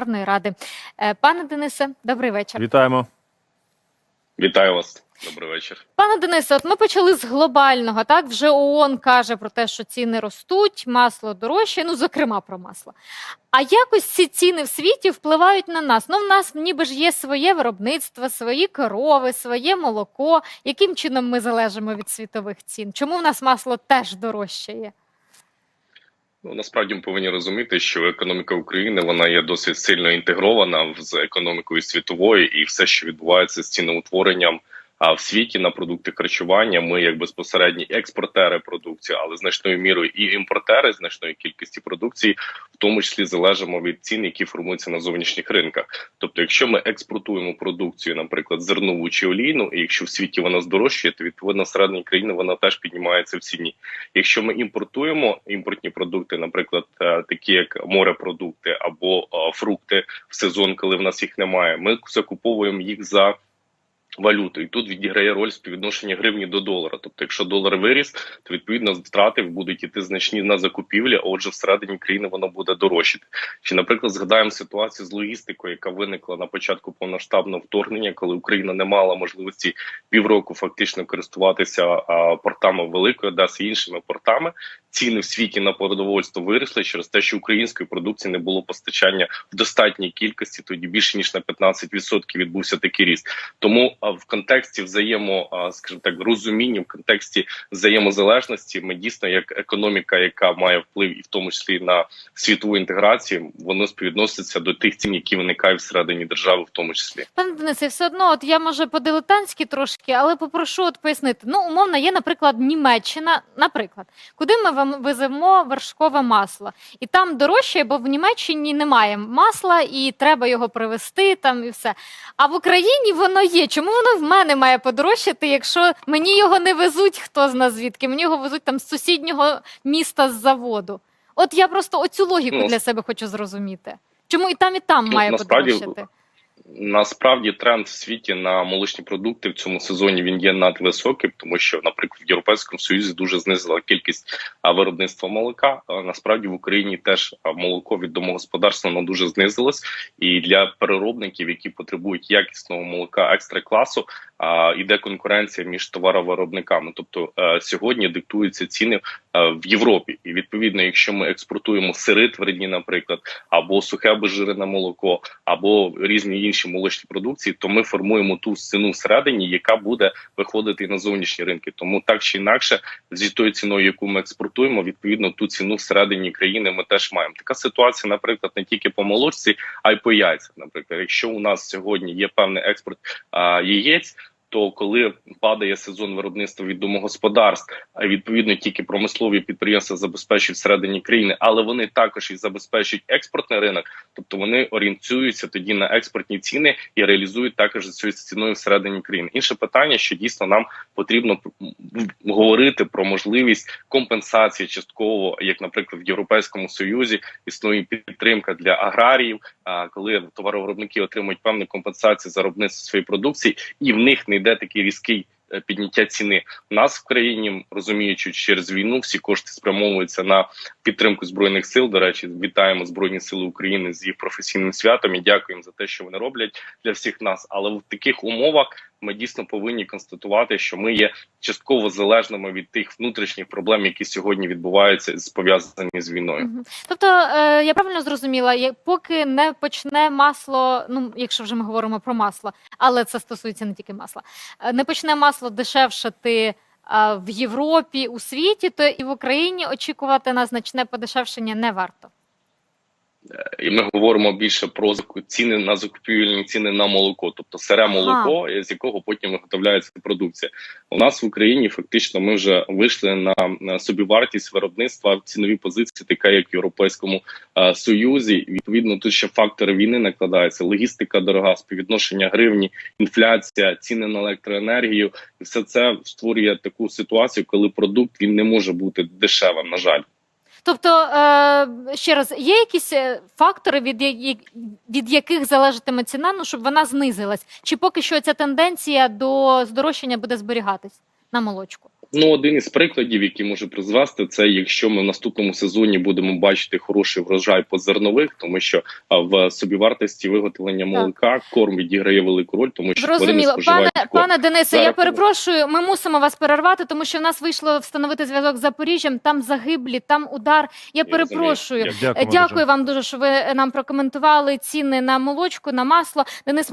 Верховної Ради. Е, Пане Денисе, добрий вечір. Вітаємо. Вітаю вас. Добрий вечір. Пане Денисе, от ми почали з глобального. Так вже ООН каже про те, що ціни ростуть, масло дорожче. Ну, зокрема, про масло. А якось ці ціни в світі впливають на нас. Ну, в нас ніби ж є своє виробництво, свої корови, своє молоко. Яким чином ми залежимо від світових цін? Чому в нас масло теж дорожчає? Ну насправді ми повинні розуміти, що економіка України вона є досить сильно інтегрована з економікою світовою, і все, що відбувається з ціноутворенням в світі на продукти харчування, ми як безпосередні експортери продукції, але значною мірою і імпортери значної кількості продукції, в тому числі залежимо від цін, які формуються на зовнішніх ринках. Тобто, якщо ми експортуємо продукцію, наприклад, зернову чи олійну, і якщо в світі вона здорожчає, то відповідно середній країни вона теж піднімається в ціні. Якщо ми імпортуємо імпортні продукти, наприклад, е, такі як морепродукти або е, фрукти в сезон, коли в нас їх немає, ми закуповуємо їх за. Валюту і тут відіграє роль співвідношення гривні до долара. Тобто, якщо долар виріс, то відповідно втрати будуть іти значні на закупівлі. А отже, всередині країни воно буде дорожчати. Чи, наприклад, згадаємо ситуацію з логістикою, яка виникла на початку повноштабного вторгнення, коли Україна не мала можливості півроку фактично користуватися портами Великої Одеси іншими портами. Ціни в світі на продовольство виросли через те, що української продукції не було постачання в достатній кількості. Тоді більше ніж на 15% відбувся такий ріст. Тому в контексті взаємо, скажімо так, розуміння, в контексті взаємозалежності, ми дійсно як економіка, яка має вплив і в тому числі на світову інтеграцію, воно співвідноситься до тих цін, які виникають всередині держави, в тому числі. Пане Денисе, все одно, от я може по-дилетантськи трошки, але попрошу от пояснити. Ну, умовно, є, наприклад, Німеччина, наприклад, куди ми вам веземо вершкове масло, і там дорожче, бо в Німеччині немає масла, і треба його привезти там і все. А в Україні воно є. Чому воно в мене має подорожчати, якщо мені його не везуть, хто зна звідки? Мені його везуть там з сусіднього міста з заводу. От я просто оцю логіку Ну, для себе хочу зрозуміти. Чому і там, і там Ну, має насправді, подорожчати? Насправді тренд в світі на молочні продукти в цьому сезоні він є надвисоким, тому що, наприклад, в Європейському Союзі дуже знизила кількість виробництва молока. Насправді в Україні теж молоко від домогосподарства воно дуже знизилось, і для переробників, які потребують якісного молока екстра класу, іде конкуренція між товаровиробниками. Тобто е, сьогодні диктуються ціни е, в Європі, і відповідно, якщо ми експортуємо сири тверді, наприклад, або сухе безжирене молоко, або різні інші молочні продукції, то ми формуємо ту ціну всередині, яка буде виходити на зовнішні ринки. Тому так чи інакше, зі тою ціною, яку ми експортуємо, відповідно ту ціну всередині країни ми теж маємо. Така ситуація, наприклад, не тільки по молочці, а й по яйцях. Наприклад, якщо у нас сьогодні є певний експорт а, яєць. То коли падає сезон виробництва від домогосподарств, а відповідно тільки промислові підприємства забезпечують всередині країни, але вони також і забезпечують експортний ринок, тобто вони орієнтуються тоді на експортні ціни і реалізують також за цією ціною всередині країни. Інше питання, що дійсно нам потрібно говорити про можливість компенсації частково, як, наприклад, в Європейському Союзі існує підтримка для аграріїв. Коли товаровиробники отримують певну компенсацію за виробництво своєї продукції, і в них не йде такий різкий. е, Підняття ціни у нас в країні, розуміючи через війну, всі кошти спрямовуються на підтримку збройних сил. До речі, вітаємо збройні сили України з їх професійним святом і дякуємо за те, що вони роблять для всіх нас. Але в таких умовах ми дійсно повинні констатувати, що ми є частково залежними від тих внутрішніх проблем, які сьогодні відбуваються з пов'язані з війною. Тобто, е, я правильно зрозуміла, я- поки не почне масло, ну якщо вже ми говоримо про масло, але це стосується не тільки масла, е, не почне масло дешевшати в Європі, у світі, то і в Україні очікувати на значне подешевшення не варто. І ми говоримо більше про ціни на закупівельні ціни на молоко, тобто сире молоко, з якого потім виготовляється продукція. У нас в Україні фактично ми вже вийшли на, на собівартість виробництва в цінові позиції, така як в Європейському е, Союзі. Відповідно, тут ще фактори війни накладаються: логістика дорога, співвідношення гривні, інфляція, ціни на електроенергію, і все це створює таку ситуацію, коли продукт він не може бути дешевим. На жаль. Тобто, е, ще раз, є якісь е, фактори, від, від яких залежатиме ціна, ну щоб вона знизилась? Чи поки що ця тенденція до здорожчання буде зберігатись на молочку? Ну, один із прикладів, який може призвести, це якщо ми в наступному сезоні будемо бачити хороший врожай по зернових, тому що а, в собівартості виготовлення молока корм відіграє велику роль, тому що Зрозуміло, пане корм. пане Денисе. за Я перепрошую. Ми мусимо вас перервати, тому що в нас вийшло встановити зв'язок з Запоріжжям. Там загиблі, там удар. Я розумію. перепрошую. Я Дякую. Дякую вам дуже, що ви нам прокоментували ціни на молочку, на масло. Денис